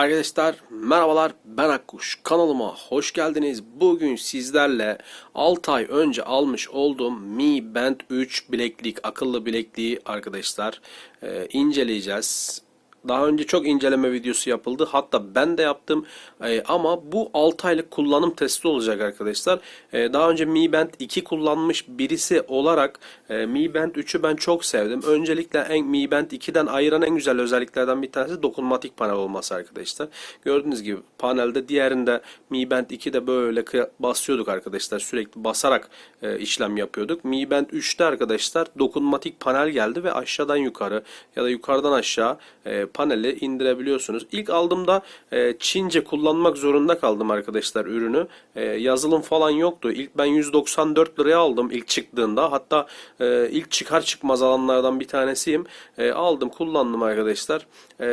Arkadaşlar merhabalar ben Akkuş kanalıma hoş geldiniz. Bugün sizlerle 6 ay önce almış olduğum Mi Band 3 bileklik akıllı bilekliği arkadaşlar e, inceleyeceğiz. Daha önce çok inceleme videosu yapıldı. Hatta ben de yaptım. Ee, ama bu 6 aylık kullanım testi olacak arkadaşlar. Ee, daha önce Mi Band 2 kullanmış birisi olarak e, Mi Band 3'ü ben çok sevdim. Öncelikle en, Mi Band 2'den ayıran en güzel özelliklerden bir tanesi dokunmatik panel olması arkadaşlar. Gördüğünüz gibi panelde diğerinde Mi Band 2'de böyle basıyorduk arkadaşlar. Sürekli basarak e, işlem yapıyorduk. Mi Band 3'te arkadaşlar dokunmatik panel geldi ve aşağıdan yukarı ya da yukarıdan aşağı e, paneli indirebiliyorsunuz. İlk aldığımda e, Çince kullanmak zorunda kaldım arkadaşlar ürünü. E, yazılım falan yoktu. İlk ben 194 liraya aldım ilk çıktığında. Hatta e, ilk çıkar çıkmaz alanlardan bir tanesiyim. E, aldım kullandım arkadaşlar. E,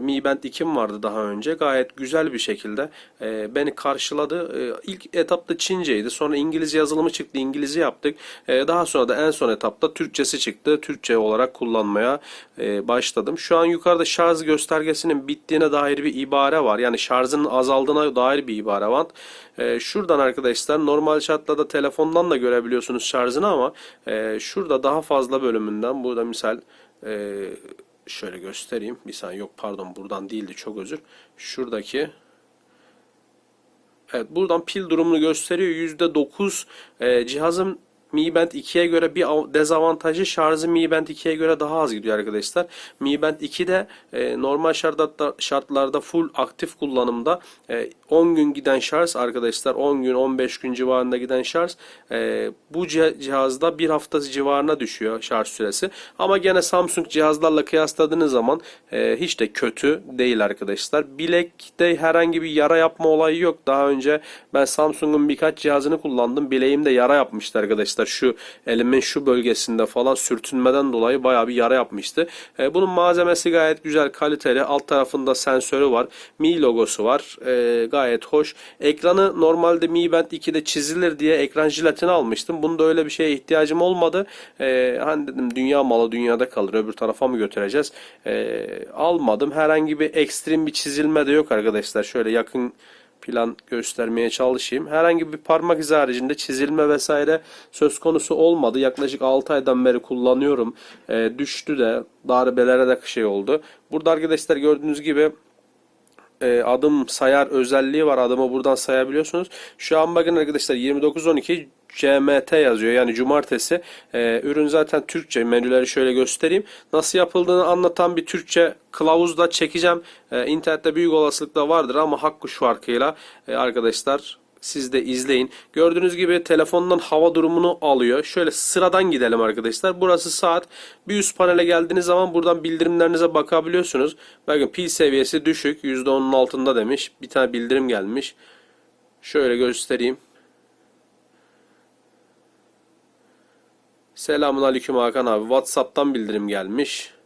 Mi Band 2'm vardı daha önce. Gayet güzel bir şekilde e, beni karşıladı. E, ilk etapta Çinceydi. Sonra İngiliz yazılımı çıktı. İngilizce yaptık. E, daha sonra da en son etapta Türkçesi çıktı. Türkçe olarak kullanmaya e, başladım. Şu an yukarıda şarj göstergesinin bittiğine dair bir ibare var. Yani şarjın azaldığına dair bir ibare var. E, şuradan arkadaşlar normal şartlarda telefondan da görebiliyorsunuz şarjını ama e, şurada daha fazla bölümünden burada misal e, şöyle göstereyim. Bir saniye yok pardon buradan değildi çok özür. Şuradaki Evet buradan pil durumunu gösteriyor. %9 e, cihazın Mi Band 2'ye göre bir av- dezavantajı şarjı Mi Band 2'ye göre daha az gidiyor arkadaşlar. Mi Band 2'de e, normal şartlarda, şartlarda full aktif kullanımda e, 10 gün giden şarj arkadaşlar 10 gün 15 gün civarında giden şarj e, bu cih- cihazda bir hafta civarına düşüyor şarj süresi. Ama gene Samsung cihazlarla kıyasladığınız zaman e, hiç de kötü değil arkadaşlar. Bilekte herhangi bir yara yapma olayı yok. Daha önce ben Samsung'un birkaç cihazını kullandım. Bileğimde yara yapmıştı arkadaşlar. Şu elimin şu bölgesinde falan sürtünmeden dolayı bayağı bir yara yapmıştı. E, bunun malzemesi gayet güzel, kaliteli. Alt tarafında sensörü var. Mi logosu var. E, gayet hoş. Ekranı normalde Mi Band 2'de çizilir diye ekran jiletini almıştım. Bunda öyle bir şeye ihtiyacım olmadı. E, hani dedim dünya malı dünyada kalır. Öbür tarafa mı götüreceğiz? E, almadım. Herhangi bir ekstrem bir çizilme de yok arkadaşlar. Şöyle yakın plan göstermeye çalışayım. Herhangi bir parmak izi haricinde çizilme vesaire söz konusu olmadı. Yaklaşık 6 aydan beri kullanıyorum. E, düştü de darbelere de şey oldu. Burada arkadaşlar gördüğünüz gibi e, adım sayar özelliği var. Adımı buradan sayabiliyorsunuz. Şu an bakın arkadaşlar 2912 CMT yazıyor. Yani cumartesi. E, ürün zaten Türkçe. Menüleri şöyle göstereyim. Nasıl yapıldığını anlatan bir Türkçe kılavuz da çekeceğim. E, internette büyük olasılıkla vardır ama hakkı şu farkıyla e, arkadaşlar siz de izleyin. Gördüğünüz gibi telefondan hava durumunu alıyor. Şöyle sıradan gidelim arkadaşlar. Burası saat. Bir üst panele geldiğiniz zaman buradan bildirimlerinize bakabiliyorsunuz. Bakın pil seviyesi düşük. %10'un altında demiş. Bir tane bildirim gelmiş. Şöyle göstereyim. Selamun aleyküm Hakan abi. WhatsApp'tan bildirim gelmiş.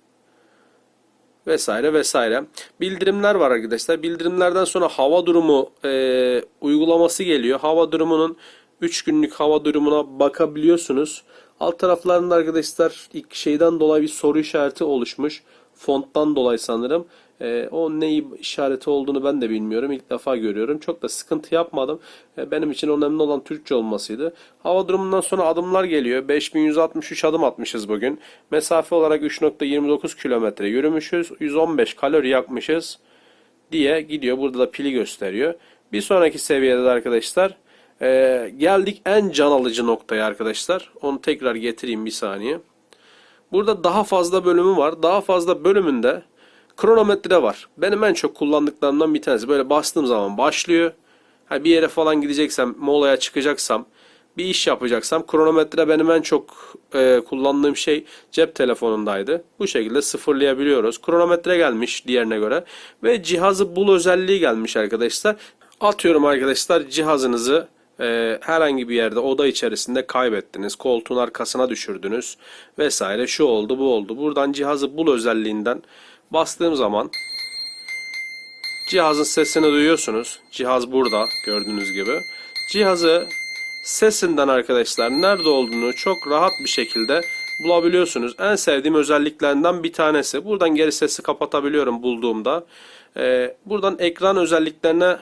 Vesaire vesaire. Bildirimler var arkadaşlar. Bildirimlerden sonra hava durumu e, uygulaması geliyor. Hava durumunun 3 günlük hava durumuna bakabiliyorsunuz. Alt taraflarında arkadaşlar ilk şeyden dolayı bir soru işareti oluşmuş. Fonttan dolayı sanırım. E, o neyi işareti olduğunu ben de bilmiyorum. İlk defa görüyorum. Çok da sıkıntı yapmadım. E, benim için önemli olan Türkçe olmasıydı. Hava durumundan sonra adımlar geliyor. 5163 adım atmışız bugün. Mesafe olarak 3.29 kilometre yürümüşüz. 115 kalori yakmışız diye gidiyor. Burada da pili gösteriyor. Bir sonraki seviyede de arkadaşlar e, geldik en can alıcı noktaya arkadaşlar. Onu tekrar getireyim bir saniye. Burada daha fazla bölümü var. Daha fazla bölümünde kronometre var. Benim en çok kullandıklarımdan bir tanesi. Böyle bastığım zaman başlıyor. Ha bir yere falan gideceksem, molaya çıkacaksam, bir iş yapacaksam kronometre benim en çok e, kullandığım şey cep telefonundaydı. Bu şekilde sıfırlayabiliyoruz. Kronometre gelmiş diğerine göre ve cihazı bul özelliği gelmiş arkadaşlar. Atıyorum arkadaşlar cihazınızı e, herhangi bir yerde oda içerisinde kaybettiniz, koltuğun arkasına düşürdünüz vesaire şu oldu bu oldu. Buradan cihazı bul özelliğinden bastığım zaman cihazın sesini duyuyorsunuz. Cihaz burada gördüğünüz gibi. Cihazı sesinden arkadaşlar nerede olduğunu çok rahat bir şekilde bulabiliyorsunuz. En sevdiğim özelliklerinden bir tanesi. Buradan geri sesi kapatabiliyorum bulduğumda. Ee, buradan ekran özelliklerine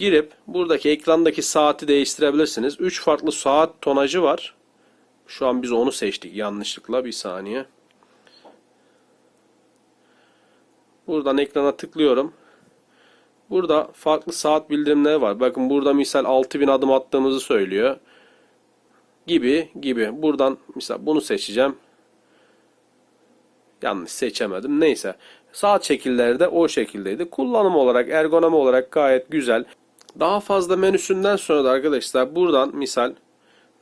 girip buradaki ekrandaki saati değiştirebilirsiniz. 3 farklı saat tonajı var. Şu an biz onu seçtik yanlışlıkla bir saniye. Buradan ekrana tıklıyorum. Burada farklı saat bildirimleri var. Bakın burada misal 6000 adım attığımızı söylüyor. Gibi gibi. Buradan misal bunu seçeceğim. Yanlış seçemedim. Neyse. Saat şekilleri de o şekildeydi. Kullanım olarak, ergonomi olarak gayet güzel. Daha fazla menüsünden sonra da arkadaşlar buradan misal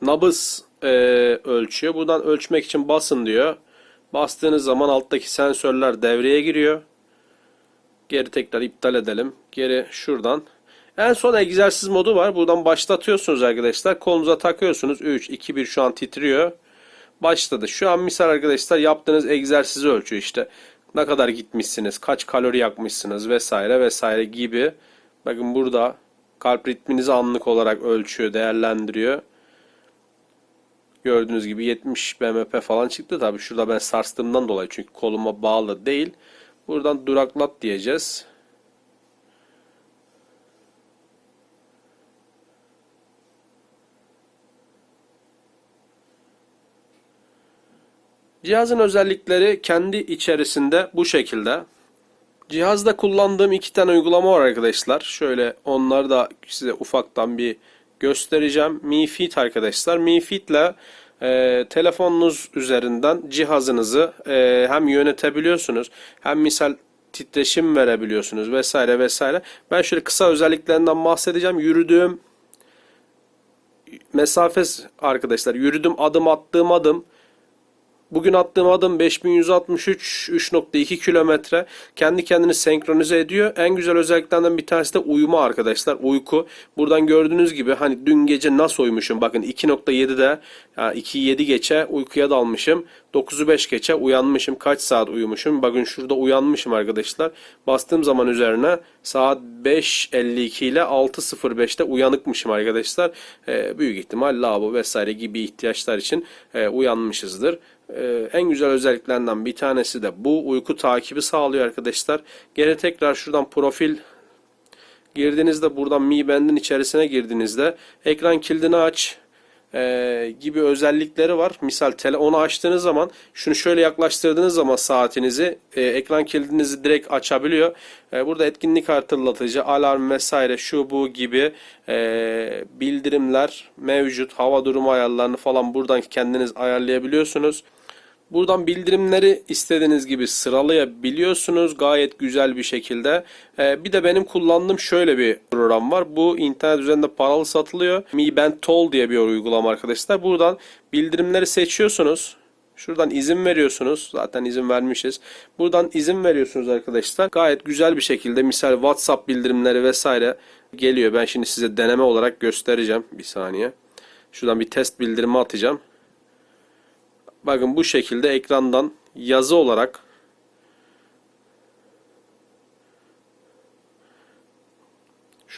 nabız e, ölçüyor. Buradan ölçmek için basın diyor. Bastığınız zaman alttaki sensörler devreye giriyor. Geri tekrar iptal edelim. Geri şuradan. En son egzersiz modu var. Buradan başlatıyorsunuz arkadaşlar. Kolunuza takıyorsunuz. 3, 2, 1 şu an titriyor. Başladı. Şu an misal arkadaşlar yaptığınız egzersizi ölçüyor işte. Ne kadar gitmişsiniz, kaç kalori yakmışsınız vesaire vesaire gibi. Bakın burada kalp ritminizi anlık olarak ölçüyor, değerlendiriyor. Gördüğünüz gibi 70 BMP falan çıktı. Tabi şurada ben sarstığımdan dolayı çünkü koluma bağlı değil. Buradan duraklat diyeceğiz. Cihazın özellikleri kendi içerisinde bu şekilde. Cihazda kullandığım iki tane uygulama var arkadaşlar. Şöyle onları da size ufaktan bir göstereceğim. Mi Fit arkadaşlar. Mi Fit ile e, telefonunuz üzerinden cihazınızı e, hem yönetebiliyorsunuz hem misal titreşim verebiliyorsunuz vesaire vesaire. Ben şöyle kısa özelliklerinden bahsedeceğim. Yürüdüğüm mesafe arkadaşlar yürüdüm adım attığım adım Bugün attığım adım 5163 3.2 kilometre. Kendi kendini senkronize ediyor. En güzel özelliklerinden bir tanesi de uyuma arkadaşlar. Uyku. Buradan gördüğünüz gibi hani dün gece nasıl uyumuşum. Bakın 2.7'de yani 2.7 geçe uykuya dalmışım. 9'u 5 geçe uyanmışım. Kaç saat uyumuşum? Bakın şurada uyanmışım arkadaşlar. Bastığım zaman üzerine saat 5.52 ile 6.05'te uyanıkmışım arkadaşlar. Ee, büyük ihtimal lavabo vesaire gibi ihtiyaçlar için e, uyanmışızdır. Ee, en güzel özelliklerinden bir tanesi de bu uyku takibi sağlıyor arkadaşlar. Geri tekrar şuradan profil girdiğinizde buradan Mi Band'in içerisine girdiğinizde ekran kilidini aç e, gibi özellikleri var. Misal tele onu açtığınız zaman şunu şöyle yaklaştırdığınız zaman saatinizi e, ekran kilidinizi direkt açabiliyor. E, burada etkinlik hatırlatıcı, alarm vesaire şu bu gibi e, bildirimler mevcut. Hava durumu ayarlarını falan buradan kendiniz ayarlayabiliyorsunuz. Buradan bildirimleri istediğiniz gibi sıralayabiliyorsunuz gayet güzel bir şekilde. Ee, bir de benim kullandığım şöyle bir program var. Bu internet üzerinde paralı satılıyor. Mi Band Toll diye bir uygulama arkadaşlar. Buradan bildirimleri seçiyorsunuz. Şuradan izin veriyorsunuz. Zaten izin vermişiz. Buradan izin veriyorsunuz arkadaşlar. Gayet güzel bir şekilde misal WhatsApp bildirimleri vesaire geliyor. Ben şimdi size deneme olarak göstereceğim. Bir saniye. Şuradan bir test bildirimi atacağım. Bakın bu şekilde ekrandan yazı olarak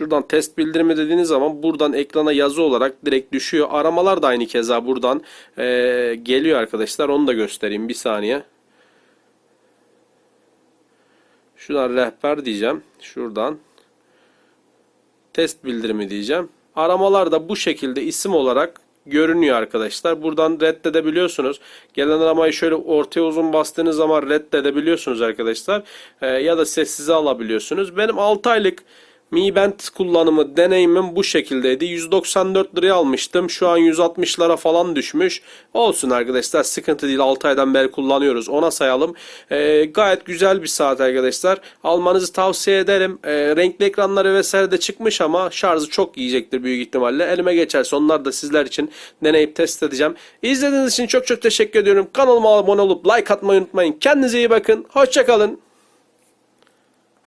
Şuradan test bildirimi dediğiniz zaman buradan ekrana yazı olarak direkt düşüyor. Aramalar da aynı keza buradan e, geliyor arkadaşlar. Onu da göstereyim bir saniye. Şuradan rehber diyeceğim. Şuradan test bildirimi diyeceğim. Aramalar da bu şekilde isim olarak görünüyor arkadaşlar. Buradan reddedebiliyorsunuz. Gelen aramayı şöyle ortaya uzun bastığınız zaman reddedebiliyorsunuz arkadaşlar. Ee, ya da sessize alabiliyorsunuz. Benim 6 aylık Mi Band kullanımı deneyimim bu şekildeydi. 194 liraya almıştım. Şu an 160'lara falan düşmüş. Olsun arkadaşlar sıkıntı değil. 6 aydan beri kullanıyoruz. Ona sayalım. Ee, gayet güzel bir saat arkadaşlar. Almanızı tavsiye ederim. Ee, renkli ekranları vesaire de çıkmış ama şarjı çok yiyecektir büyük ihtimalle. Elime geçerse onlar da sizler için deneyip test edeceğim. İzlediğiniz için çok çok teşekkür ediyorum. Kanalıma abone olup like atmayı unutmayın. Kendinize iyi bakın. Hoşçakalın.